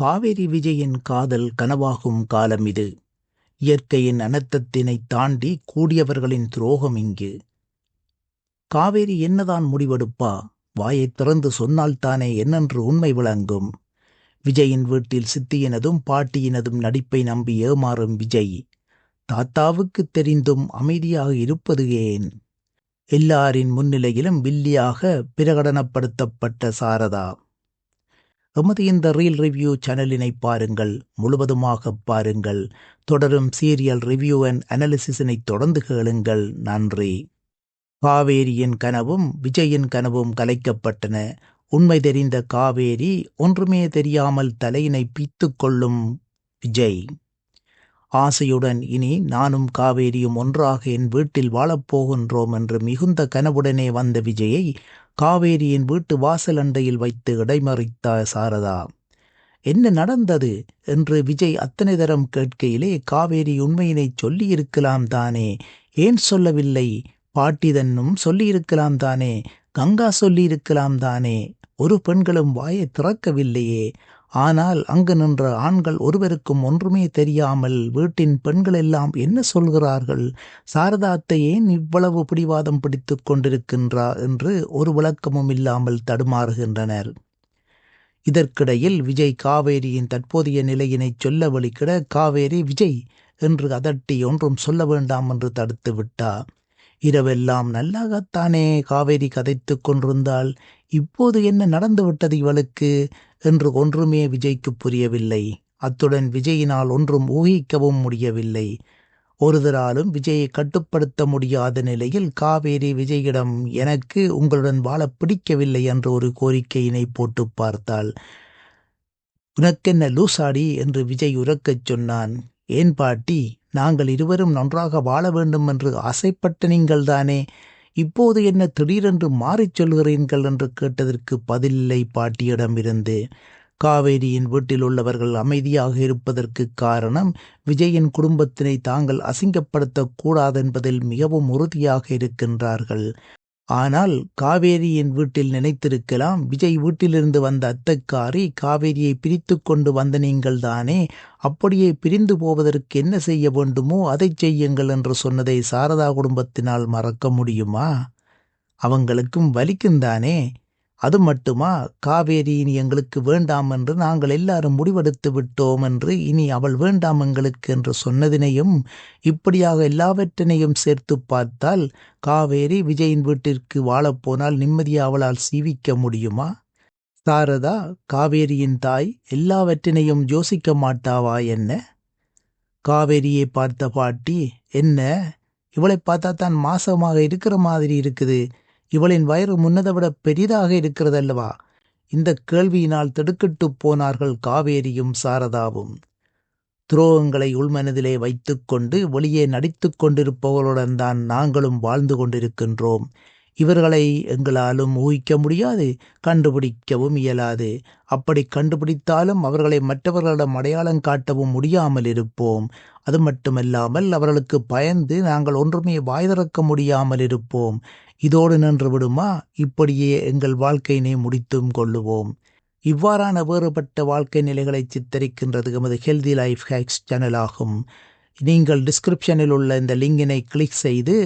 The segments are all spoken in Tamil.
காவேரி விஜயின் காதல் கனவாகும் காலம் இது. இயற்கையின் அனர்த்தத்தினைத் தாண்டி கூடியவர்களின் துரோகம் இங்கு. காவேரி என்னதான் முடிவெடுப்பா? வாயைத் திறந்து சொன்னால்தானே என்னென்று உண்மை விளங்கும். விஜயின் வீட்டில் சித்தியினதும் பாட்டியினதும் நடிப்பை நம்பி ஏமாறும் விஜய். தாத்தாவுக்கு தெரிந்தும் அமைதியாக இருப்பது ஏன்? எல்லாரின் முன்னிலையிலும் வில்லியாக பிரகடனப்படுத்தப்பட்ட சாரதா. எமது இந்த ரீல் ரிவ்யூ சேனலினை பாருங்கள் முழுவதுமாக பாருங்கள். தொடரும் சீரியல் ரிவ்யூ அண்ட் அனாலிசிஸினை தொடர்ந்து கேளுங்கள். நன்றி. காவேரியின் கனவும் விஜயின் கனவும் கலைக்கப்பட்டன. உண்மை தெரிந்த காவேரி ஒன்றுமே தெரியாமல் தலையினை பீத்து கொள்ளும் விஜய். ஆசையுடன் இனி நானும் காவேரியும் ஒன்றாக என் வீட்டில் வாழப்போகின்றோம் என்று மிகுந்த கனவுடனே வந்த விஜயை காவேரியின் வீட்டு வாசல் அண்டையில் வைத்து இடைமறித்த சாரதா என்ன நடந்தது? என்று விஜய் அத்தனை தரம் கேட்கையிலே காவேரி உண்மையினை சொல்லியிருக்கலாம் தானே ஏன் சொல்லவில்லை? பாட்டி தன்னும் சொல்லியிருக்கலாம் தானே கங்கா சொல்லியிருக்கலாம் தானே ஒரு பெண்களும் வாயை திறக்கவில்லையே ஆனால் அங்கு நின்ற ஆண்கள் ஒருவருக்கும் ஒன்றுமே தெரியாமல் வீட்டின் பெண்கள் எல்லாம் என்ன சொல்கிறார்கள்? சாரதாத்தை ஏன் இவ்வளவு பிடிவாதம் பிடித்து கொண்டிருக்கின்றா? என்று ஒரு விளக்கமும் இல்லாமல் தடுமாறுகின்றனர். இதற்கிடையில் விஜய் காவேரியின் தற்போதைய நிலையினை சொல்ல வழிக்கிட காவேரி விஜய் என்று அதட்டி ஒன்றும் சொல்ல வேண்டாம் என்று தடுத்து விட்டா. இரவெல்லாம் நல்லாகத்தானே காவேரி கதைத்து கொண்டிருந்தால் இப்போது என்ன நடந்துவிட்டது இவளுக்கு? என்று ஒன்றுமே விஜய்க்கு புரியவில்லை. அத்துடன் விஜயினால் ஒன்றும் ஊகிக்கவும் முடியவில்லை. ஒருதராலும் விஜயை கட்டுப்படுத்த முடியாத நிலையில் காவேரி விஜயிடம் எனக்கு உங்களுடன் வாழ பிடிக்கவில்லை என்ற ஒரு கோரிக்கையினை போட்டு பார்த்தாள். உனக்கென்ன லூசாடி என்று விஜய் உறக்கச் சொன்னான். ஏன் பாட்டி நாங்கள் இருவரும் நன்றாக வாழ வேண்டும் என்று ஆசைப்பட்ட நீங்கள்தானே. இப்போது என்ன திடீரென்று மாறிச் சொல்கிறீர்கள் என்று கேட்டதற்கு பதிலில்லை பாட்டியிடமிருந்து. காவேரியின் வீட்டில் உள்ளவர்கள் அமைதியாக இருப்பதற்கு காரணம் விஜயின் குடும்பத்தினை தாங்கள் அசிங்கப்படுத்தக்கூடாதென்பதில் மிகவும் உறுதியாக இருக்கின்றார்கள். ஆனால் காவேரியின் வீட்டில் நினைத்திருக்கலாம். விஜய் வீட்டிலிருந்து வந்த அத்தக்காரி காவேரியை பிரித்து கொண்டு வந்த நீங்கள் தானே அப்படியே பிரிந்து போவதற்கு என்ன செய்ய வேண்டுமோ அதை செய்யுங்கள் என்று சொன்னதை சாரதா குடும்பத்தினால் மறக்க முடியுமா? அவங்களுக்கும் வலிக்கும் தானே அது மட்டுமா? காவேரி இனி எங்களுக்கு வேண்டாம் என்று நாங்கள் எல்லாரும் முடிவெடுத்து விட்டோம் என்று இனி அவள் வேண்டாம் எங்களுக்கு என்று சொன்னதினையும் இப்படியாக எல்லாவற்றினையும் சேர்த்து பார்த்தால் காவேரி விஜயின் வீட்டிற்கு வாழப்போனால் நிம்மதியாக அவளால் சீவிக்க முடியுமா? சாரதா காவேரியின் தாய் எல்லாவற்றினையும் யோசிக்க மாட்டாவா என்ன? காவேரியை பார்த்த பாட்டி என்ன? இவளை பார்த்தா தான் மாசமாக இருக்கிற மாதிரி இருக்குது. இவளின் வயிறு முன்னதை விட பெரிதாக இருக்கிறதல்லவா? இந்த கேள்வியினால் திடுக்கிட்டு போனார்கள் காவேரியும் சாரதாவும். துரோகங்களை உள்மனதிலே வைத்துக்கொண்டு வெளியே நடித்து கொண்டிருப்பவர்களுடன் தான் நாங்களும் வாழ்ந்து கொண்டிருக்கின்றோம். இவர்களை எங்களாலும் ஊகிக்க முடியாது கண்டுபிடிக்கவும் இயலாது. அப்படி கண்டுபிடித்தாலும் அவர்களை மற்றவர்களிடம் அடையாளம் காட்டவும் முடியாமல் இருப்போம். அது மட்டுமல்லாமல் அவர்களுக்கு பயந்து நாங்கள் ஒன்றுமே வாய் திறக்க முடியாமல் இருப்போம். இதோடு நின்று விடுமா? இப்படியே எங்கள் வாழ்க்கையினை முடித்தும் கொள்ளுவோம். இவ்வாறான வேறுபட்ட வாழ்க்கை நிலைகளை சித்தரிக்கின்றது எமது ஹெல்தி லைஃப் ஹேக்ஸ் சேனல் ஆகும். நீங்கள் டிஸ்கிரிப்ஷனில் உள்ள இந்த லிங்கினை கிளிக் செய்து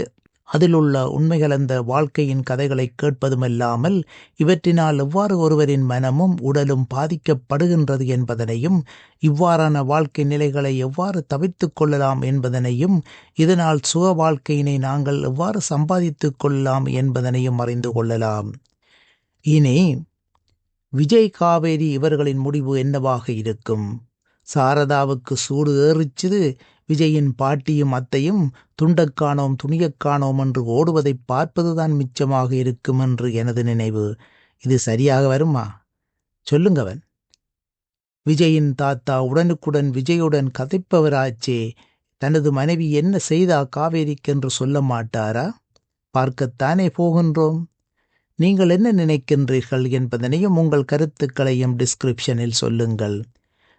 அதில் உள்ள உண்மைகள் அந்த வாழ்க்கையின் கதைகளை கேட்பதுமல்லாமல் இவற்றினால் எவ்வாறு ஒருவரின் மனமும் உடலும் பாதிக்கப்படுகின்றது என்பதனையும் இவ்வாறான வாழ்க்கை நிலைகளை எவ்வாறு தவிர்த்து கொள்ளலாம் என்பதனையும் இதனால் சுக வாழ்க்கையினை நாங்கள் எவ்வாறு சம்பாதித்து கொள்ளலாம் என்பதனையும் அறிந்து கொள்ளலாம். இனி விஜய் காவேரி இவர்களின் முடிவு என்னவாக இருக்கும்? சாரதாவுக்கு சூடு ஏறிச்சுது. விஜயின் பாட்டியும் அத்தையும் துண்டக்கானோம் துணியக்கானோம் என்று ஓடுவதை பார்ப்பதுதான் மிச்சமாக இருக்கும் என்று எனது நினைவு. இது சரியாக வருமா? சொல்லுங்கவன் விஜயின் தாத்தா உடனுக்குடன் விஜயுடன் கதைப்பவராச்சே. தனது மனைவி என்ன செய்தா காவேரிக்கென்று சொல்ல மாட்டாரா? பார்க்கத்தானே போகின்றோம். நீங்கள் என்ன நினைக்கின்றீர்கள் என்பதனையும் உங்கள் கருத்துக்களையும் டிஸ்கிரிப்ஷனில் சொல்லுங்கள்.